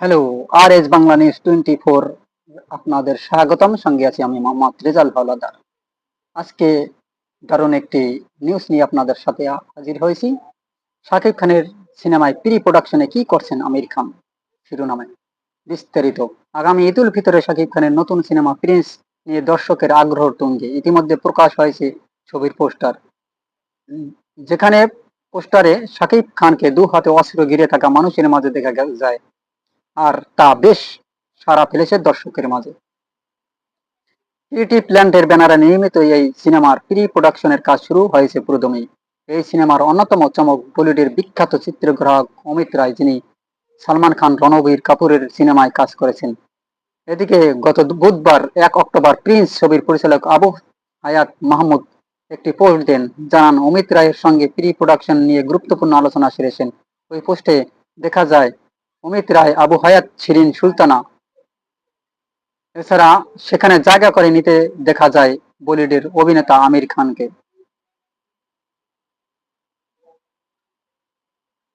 Hello R S Bangla news twenty four আপনাদের স্বাগতম। সঙ্গে আছি আমি মোহাম্মদ রেজাল হাওলাদার। আজকে দারুণ একটি নিউজ নিয়ে আপনাদের সাথে হাজির হয়েছি। শাকিব খানের সিনেমায় প্রি প্রোডাকশনে কি করছেন আমির খান? শিরোনামে বিস্তারিত। আগামী ঈদ উল ফিতরে শাকিব খানের নতুন সিনেমা প্রিন্স নিয়ে দর্শকের আগ্রহ তুঙ্গে ইতিমধ্যে প্রকাশ হয়েছে ছবির পোস্টার। যেখানে পোস্টারে শাকিব খানকে দু হাতে অস্ত্র ঘিরে থাকা মানুষের মাঝে দেখা যায় আর তা বেশ সারা ফেলেছে দর্শকের মাঝে। ইটি প্ল্যান্টের ব্যানারে নির্মিত এই সিনেমার প্রি প্রোডাকশনের কাজ শুরু হয়েছে প্রথমেই এই সিনেমার অন্যতম চমক বলিউডের বিখ্যাত চিত্রগ্রাহক অমিত রায়, যিনি সালমান খান, রণবীর কাপুরের সিনেমায় কাজ করেছেন। এদিকে গত বুধবার এক অক্টোবর প্রিন্স ছবির পরিচালক আবু হায়াত মাহমুদ একটি পোস্ট দেন, জানান অমিত রায়ের সঙ্গে প্রি প্রোডাকশন নিয়ে গুরুত্বপূর্ণ আলোচনা সেরেছেন। ওই পোস্টে দেখা যায় অমিত রায়, আবু হায়াত, শিরিন, সুলতানা এছাড়া সেখানে জায়গা করে নিতে দেখা যায় বলিউডের অভিনেতা আমির খানকে।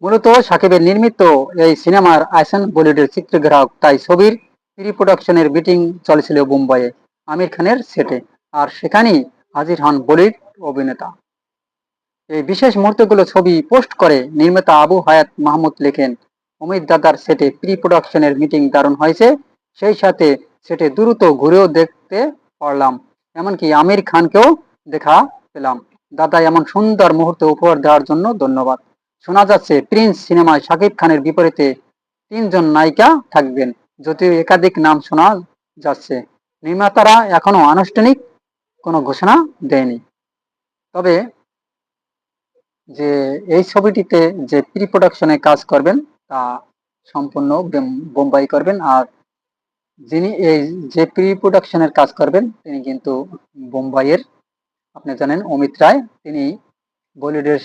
মূলত সাকিবের নির্মিত এই সিনেমার আইসন বলিউডের চিত্রগ্রাহক তাই ছবির প্রি প্রোডাকশনের মিটিং চলেছিল মুম্বাইয়ে আমির খানের সেটে আর সেখানেই হাজির হন বলিউড অভিনেতা। এই বিশেষ মুহূর্তগুলো ছবি পোস্ট করে নির্মাতা আবু হায়াত মাহমুদ লেখেন অমিত দাদার সেটে প্রি প্রোডাকশনের মিটিং দারুণ হয়েছে। সেই সাথে সেটে দ্রুত ঘুরেও দেখতে পারলাম। এমনকি আমির খানকেও দেখা পেলাম। দাদা এমন সুন্দর মুহূর্ত উপহার দেওয়ার জন্য ধন্যবাদ। শোনা যাচ্ছে, প্রিন্স সিনেমায় শাকিব খানের বিপরীতে তিনজন নায়িকা থাকবেন, যদিও একাধিক নাম শোনা যাচ্ছে। নির্মাতারা এখনও আনুষ্ঠানিক কোনো ঘোষণা দেয়নি। তবে যে এই ছবিটিতে যে প্রি প্রোডাকশনে কাজ করবেন তা সম্পূর্ণ বোম্বাই করবেন। আর যিনি এই যে প্রি প্রোডাকশনের কাজ করবেন, তিনি কিন্তু বোম্বাইয়ের, আপনি জানেন, অমিত রায়। তিনি বলিউডের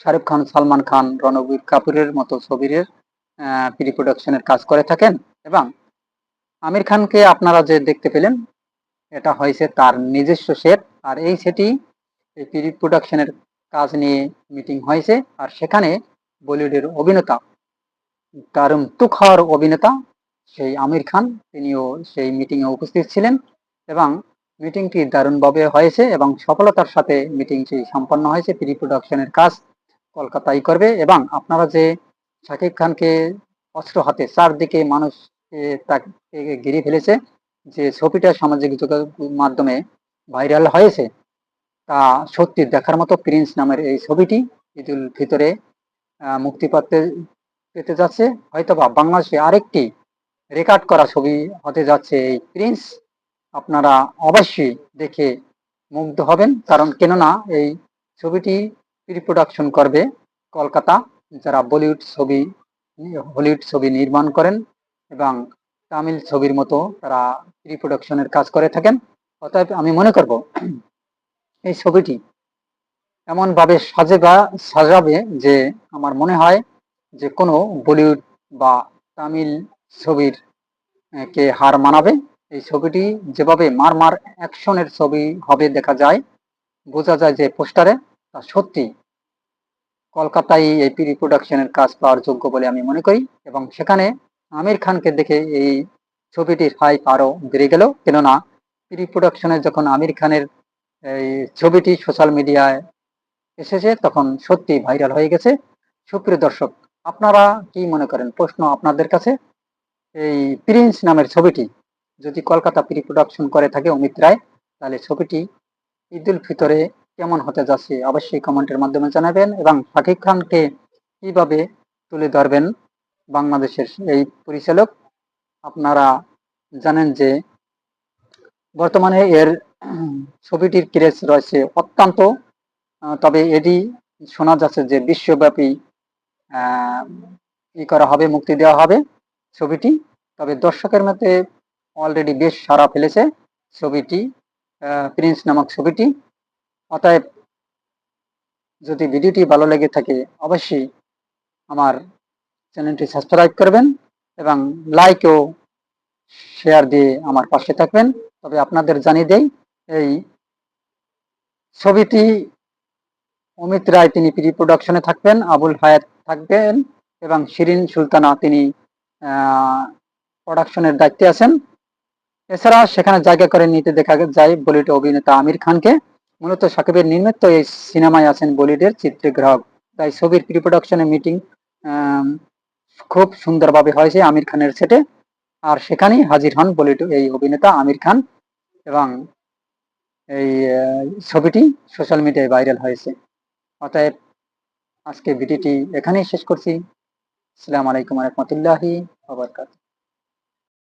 শাহরুখ খান, সালমান খান, রণবীর কাপুরের মতো ছবির প্রি প্রোডাকশনের কাজ করে থাকেন। এবং আমির খানকে আপনারা যে দেখতে পেলেন, এটা হয়েছে তার নিজস্ব সেট আর এই সেটি এই প্রি প্রোডাকশনের কাজ নিয়ে মিটিং হয়েছে। আর সেখানে বলিউডের অভিনেতা দারুণ তুখর অভিনেতা, সেই আমির খান, তিনিও সেই মিটিংয়ে উপস্থিত ছিলেন এবং মিটিংটি দারুণভাবে হয়েছে এবং সফলতার সাথে মিটিংটি সম্পন্ন হয়েছে। প্রি প্রোডাকশনের কাজ কলকাতায় করবে এবং আপনারা যে শাকিব খানকে অস্ত্র হাতে চারদিকে মানুষ তাকে ঘিরে ফেলেছে, যে ছবিটা সামাজিক যোগাযোগ মাধ্যমে ভাইরাল হয়েছে, তা সত্যি দেখার মতো প্রিন্স নামের এই ছবিটি ঈদুল ভিতরে মুক্তি পাতে পেতে যাচ্ছে, হয়তোবা বাংলাদেশে আরেকটি রেকর্ড করা ছবি হতে যাচ্ছে এই প্রিন্স আপনারা অবশ্যই দেখে মুগ্ধ হবেন, কারণ কেননা এই ছবিটি প্রি প্রোডাকশন করবে কলকাতা, যারা বলিউড ছবি, হলিউড ছবি নির্মাণ করেন এবং তামিল ছবির মতো তারা প্রি প্রোডাকশনের কাজ করে থাকেন। অতএব আমি মনে করব এই ছবিটি এমনভাবে সাজেবা সাজাবে যে আমার মনে হয় যে কোনো বলিউড বা তামিল ছবির কে হার মানাবে, এই ছবিটি যেভাবে মার মার অ্যাকশনের ছবি হবে দেখা যায়, বোঝা যায় যে পোস্টারে তা সত্যি কলকাতায় এই প্রি প্রোডাকশনের কাজ পাওয়ার যোগ্য বলে আমি মনে করি এবং সেখানে আমির খানকে দেখে এই ছবিটির হাইপ আরও বেড়ে গেল। কেননা প্রি প্রোডাকশনে যখন আমির খানের এই ছবিটি সোশ্যাল মিডিয়ায় এসেছে, তখন সত্যি ভাইরাল হয়ে গেছে। সুপ্রিয় দর্শক আপনারা কি মনে করেন? প্রশ্ন আপনাদের কাছে? এই প্রিন্স নামের ছবিটি যদি কলকাতা প্রি প্রোডাকশন করে থাকে অমিত রায়, তাহলে ছবিটি ঈদ উল ফিতরে কেমন হতে যাচ্ছে অবশ্যই কমেন্টের মাধ্যমে জানাবেন এবং শাকিব খানকে কীভাবে তুলে ধরবেন বাংলাদেশের এই পরিচালক? আপনারা জানেন যে বর্তমানে এর ছবিটির ক্রেজ রয়েছে অত্যন্ত তবে এটি শোনা যাচ্ছে যে বিশ্বব্যাপী ই করা হবে, মুক্তি দেওয়া হবে ছবিটি। তবে দর্শকের মধ্যে অলরেডি বেশ সাড়া ফেলেছে ছবিটি প্রিন্স নামক ছবিটি। অতএব যদি ভিডিওটি ভালো লেগে থাকে, অবশ্যই আমার চ্যানেলটি সাবস্ক্রাইব করবেন এবং লাইক ও শেয়ার দিয়ে আমার পাশে থাকবেন। তবে আপনাদের জানিয়ে দেই, এই ছবিটি অমিত রায়, তিনি প্রি প্রোডাকশনে থাকবেন, আবুল হায়াত থাকবেন এবং শিরিন সুলতানা তিনি প্রোডাকশনের দায়িত্বে আছেন। এছাড়া সেখানে জায়গা করে নিতে দেখা যায় বলিউড অভিনেতা আমির খানকে। মূলত সাকিবের নির্মিত এই সিনেমায় আছেন বলিউডের চিত্রগ্রাহক। তাই ছবির প্রি প্রোডাকশনের মিটিং খুব সুন্দরভাবে হয়েছে আমির খানের সেটে। আর সেখানেই হাজির হন বলিউড এই অভিনেতা আমির খান এবং এই ছবিটি সোশ্যাল মিডিয়ায় ভাইরাল হয়েছে। অতএব আজকে ভিডিওটি এখানেই শেষ করছি। আসসালামু আলাইকুম রহমতুল্লাহি আবরকাত